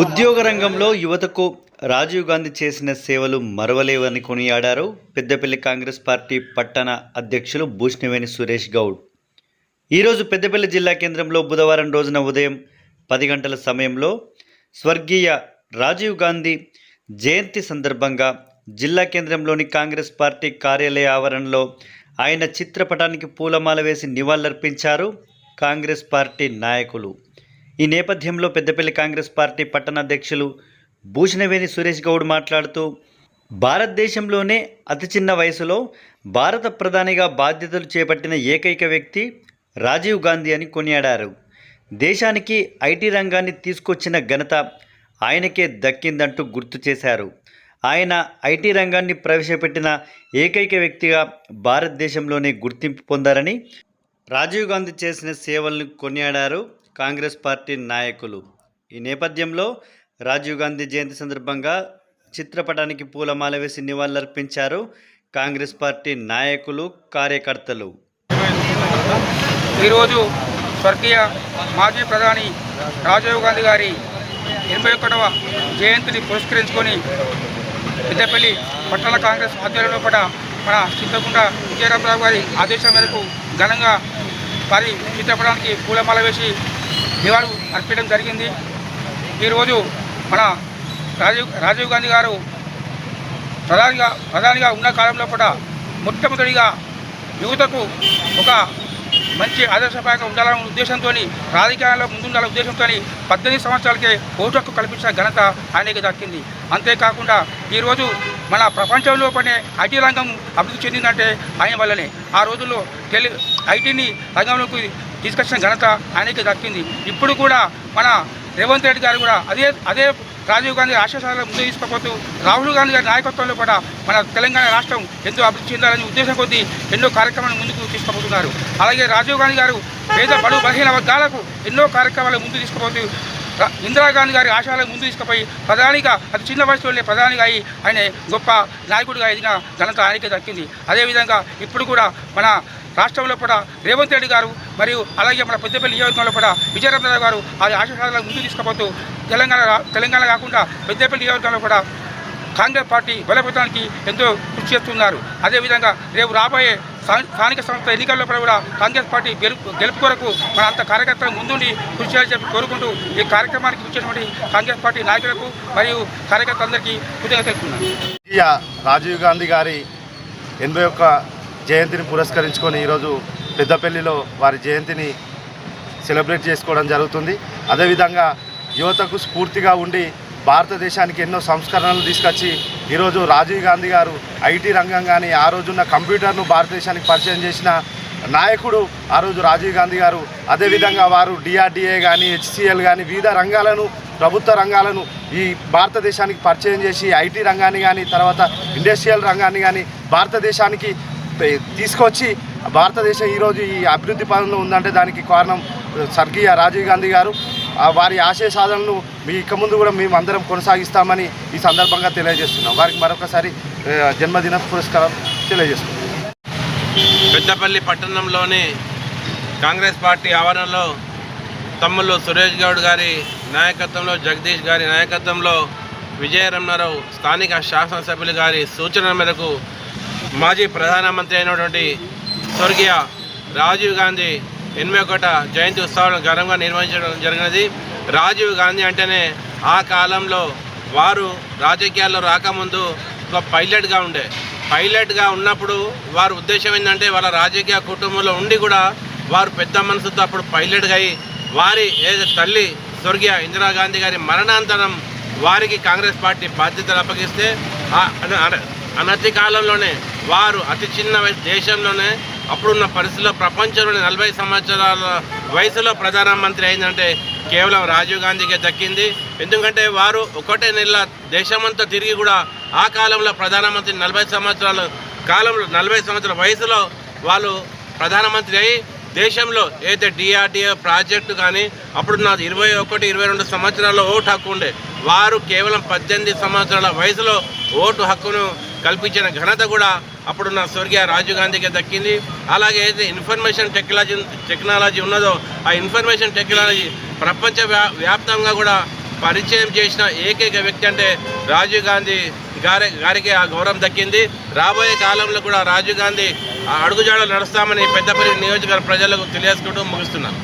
ఉద్యోగ రంగంలో యువతకు రాజీవ్ గాంధీ చేసిన సేవలు మరవలేవని కొనియాడారు పెద్దపల్లి కాంగ్రెస్ పార్టీ పట్టణ అధ్యక్షులు భూష్ణవేణి సురేష్ గౌడ్. ఈరోజు పెద్దపల్లి జిల్లా కేంద్రంలో బుధవారం రోజున ఉదయం పది గంటల సమయంలో స్వర్గీయ రాజీవ్ గాంధీ జయంతి సందర్భంగా జిల్లా కేంద్రంలోని కాంగ్రెస్ పార్టీ కార్యాలయ ఆవరణలో ఆయన చిత్రపటానికి పూలమాల వేసి నివాళులర్పించారు కాంగ్రెస్ పార్టీ నాయకులు. ఈ నేపథ్యంలో పెద్దపల్లి కాంగ్రెస్ పార్టీ పట్టణ అధ్యక్షులు భూషణవేణి సురేష్ గౌడ్ మాట్లాడుతూ భారతదేశంలోనే అతి చిన్న వయసులో భారత ప్రధానిగా బాధ్యతలు చేపట్టిన ఏకైక వ్యక్తి రాజీవ్ గాంధీ అని కొనియాడారు. దేశానికి ఐటీ రంగాన్ని తీసుకొచ్చిన ఘనత ఆయనకే దక్కిందంటూ గుర్తు చేశారు. ఆయన ఐటీ రంగాన్ని ప్రవేశపెట్టిన ఏకైక వ్యక్తిగా భారతదేశంలోనే గుర్తింపు పొందారని రాజీవ్ గాంధీ చేసిన సేవలను కొనియాడారు. కాంగ్రెస్ పార్టీ నాయకులు. ఈ నేపథ్యంలో రాజీవ్ గాంధీ జయంతి సందర్భంగా చిత్రపటానికి పూలమాల వేసి నివాళులర్పించారు కాంగ్రెస్ పార్టీ నాయకులు కార్యకర్తలు. ఈరోజు స్వర్గీయ మాజీ ప్రధాని రాజీవ్ గాంధీ గారి ఎనభై ఒకటవ జయంతిని పురస్కరించుకొని పెద్దపల్లి పట్టణ కాంగ్రెస్ ఆధ్వర్యంలో కూడా మన చింతకుంట విజయరామరావు గారి ఆదేశం మేరకు ఘనంగా వారి చిత్రపటానికి పూలమాల వేసి నివాళులు అర్పించడం జరిగింది. ఈరోజు మన రాజీవ్ రాజీవ్ గాంధీ గారు ప్రధానిగా ప్రధానిగా ఉన్న కాలంలో కూడా మొట్టమొదటిగా యువతకు ఒక మంచి ఆదర్శపాయంగా ఉండాలనే ఉద్దేశంతో రాజకీయాల్లో ముందుండాలనే ఉద్దేశంతో పద్దెనిమిది సంవత్సరాలకే ఓటు హక్కు కల్పించిన ఘనత ఆయనకి దక్కింది. అంతేకాకుండా ఈరోజు మన ప్రపంచంలో పడే ఐటీ రంగం అభివృద్ధి చెందిందంటే ఆయన వల్లనే. ఆ రోజుల్లో టెలి ఐటీని రంగంలోకి తీసుకొచ్చిన ఘనత ఆయనకి దక్కింది. ఇప్పుడు కూడా మన రేవంత్ రెడ్డి గారు కూడా అదే అదే రాజీవ్ గాంధీ ఆశయాలను ముందు తీసుకుపోతూ రాహుల్ గాంధీ గారి నాయకత్వంలో కూడా మన తెలంగాణ రాష్ట్రం ఎంతో అభివృద్ధి చెందాలని ఉద్దేశం కొద్దీ ఎన్నో కార్యక్రమాలు ముందుకు తీసుకుపోతున్నారు. అలాగే రాజీవ్ గాంధీ గారు పేద బడు బలహీన వర్గాలకు ఎన్నో కార్యక్రమాలు ముందు తీసుకుపోతూ ఇందిరాగాంధీ గారి ఆశయాలకు ముందు తీసుకుపోయి ప్రధానిగా అతి చిన్న వయసులోనే ప్రధానిగా అయి ఆయన గొప్ప నాయకుడిగా ఎదిగిన ఘనత ఆయనకే దక్కింది. అదేవిధంగా ఇప్పుడు కూడా మన రాష్ట్రంలో కూడా రేవంత్ రెడ్డి గారు మరియు అలాగే మన పెద్దపల్లి నియోజకవర్గంలో కూడా విజయరామరావు గారు అది ఆశయాలను ముందు తీసుకుపోతూ తెలంగాణ తెలంగాణ కాకుండా పెద్దపల్లి నియోజకవర్గంలో కూడా కాంగ్రెస్ పార్టీ బలపడటానికి ఎంతో కృషి చేస్తున్నారు. అదేవిధంగా రేపు రాబోయే స్థానిక సంస్థ ఎన్నికల్లో కూడా కాంగ్రెస్ పార్టీ గెలుపు కొరకు మన అంత కార్యకర్తలు ముందుండి కృషి చేయాలని చెప్పి కోరుకుంటూ ఈ కార్యక్రమానికి వచ్చినటువంటి కాంగ్రెస్ పార్టీ నాయకులకు మరియు కార్యకర్తలందరికీ కృతజ్ఞత తెలుపుతున్నాను. రాజీవ్ గాంధీ గారి ఎనభై జయంతిని పురస్కరించుకొని ఈరోజు పెద్దపల్లిలో వారి జయంతిని సెలబ్రేట్ చేసుకోవడం జరుగుతుంది. అదేవిధంగా యువతకు స్ఫూర్తిగా ఉండి భారతదేశానికి ఎన్నో సంస్కరణలు తీసుకొచ్చి ఈరోజు రాజీవ్ గాంధీ గారు ఐటీ రంగం కానీ ఆ రోజున్న కంప్యూటర్ను భారతదేశానికి పరిచయం చేసిన నాయకుడు ఆ రోజు రాజీవ్ గాంధీ గారు అదేవిధంగా వారు డిఆర్డిఏ కానీ హెచ్సిఎల్ కానీ వివిధ రంగాలను ప్రభుత్వ రంగాలను ఈ భారతదేశానికి పరిచయం చేసి ఐటీ రంగాన్ని కానీ తర్వాత ఇండస్ట్రియల్ రంగాన్ని కానీ భారతదేశానికి తీసుకొచ్చి భారతదేశం ఈరోజు ఈ అభివృద్ధి పదంలో ఉందంటే దానికి కారణం స్వర్గీయ రాజీవ్ గాంధీ గారు. వారి ఆశయ సాధనలు మీ ఇక ముందు కూడా మేము అందరం కొనసాగిస్తామని ఈ సందర్భంగా తెలియజేస్తున్నాం. వారికి మరొకసారి జన్మదిన పురస్కారం తెలియజేస్తున్నాం. పెద్దపల్లి పట్టణంలోని కాంగ్రెస్ పార్టీ ఆవరణలో తమ్ముళ్ళు సురేష్ గౌడ్ గారి నాయకత్వంలో జగదీష్ గారి నాయకత్వంలో విజయరమణారావు స్థానిక శాసనసభ్యులు గారి సూచన మేరకు మాజీ ప్రధానమంత్రి అయినటువంటి స్వర్గీయ రాజీవ్ గాంధీ ఎనభై ఒకట జయంతి ఉత్సవాలను ఘనంగా నిర్వహించడం జరిగినది. రాజీవ్ గాంధీ అంటేనే ఆ కాలంలో వారు రాజకీయాల్లో రాకముందు ఒక పైలట్గా ఉండే. పైలట్గా ఉన్నప్పుడు వారి ఉద్దేశం ఏంటంటే వాళ్ళ రాజకీయ కుటుంబంలో ఉండి కూడా వారు పెద్ద మనసుతో అప్పుడు పైలట్గా అయి వారి ఏదో తల్లి స్వర్గీయ ఇందిరాగాంధీ గారి మరణాంతరం వారికి కాంగ్రెస్ పార్టీ బాధ్యతలు అప్పగిస్తే అన- అనతి కాలంలోనే వారు అతి చిన్న వయసు దేశంలోనే అప్పుడున్న పరిస్థితుల్లో ప్రపంచంలోని నలభై సంవత్సరాల వయసులో ప్రధానమంత్రి అయిందంటే కేవలం రాజీవ్ గాంధీకే దక్కింది. ఎందుకంటే వారు ఒకటే నెల దేశమంతా తిరిగి కూడా ఆ కాలంలో ప్రధానమంత్రి నలభై సంవత్సరాల కాలంలో నలభై సంవత్సరాల వయసులో వాళ్ళు ప్రధానమంత్రి అయి దేశంలో ఏదైతే డిఆర్డిఏ ప్రాజెక్టు కానీ అప్పుడు నా ఇరవై ఒకటి ఇరవై రెండు సంవత్సరాల్లో ఓటు హక్కు ఉండే వారు కేవలం పద్దెనిమిది సంవత్సరాల వయసులో ఓటు హక్కును కల్పించిన ఘనత కూడా అప్పుడున్న స్వర్గీయ రాజీవ్ గాంధీకి దక్కింది. అలాగే అయితే ఇన్ఫర్మేషన్ టెక్నాలజీ టెక్నాలజీ ఉన్నదో ఆ ఇన్ఫర్మేషన్ టెక్నాలజీ ప్రపంచ వ్యాప్తంగా కూడా పరిచయం చేసిన ఏకైక వ్యక్తి అంటే రాజీవ్ గాంధీ గారి గారికి ఆ గౌరవం దక్కింది. రాబోయే కాలంలో కూడా రాజీవ్ గాంధీ ఆ అడుగుజాడలు నడుస్తామని పెద్దపల్లి నియోజకవర్గ ప్రజలకు తెలియజేసుకుంటూ ముగిస్తున్నాను.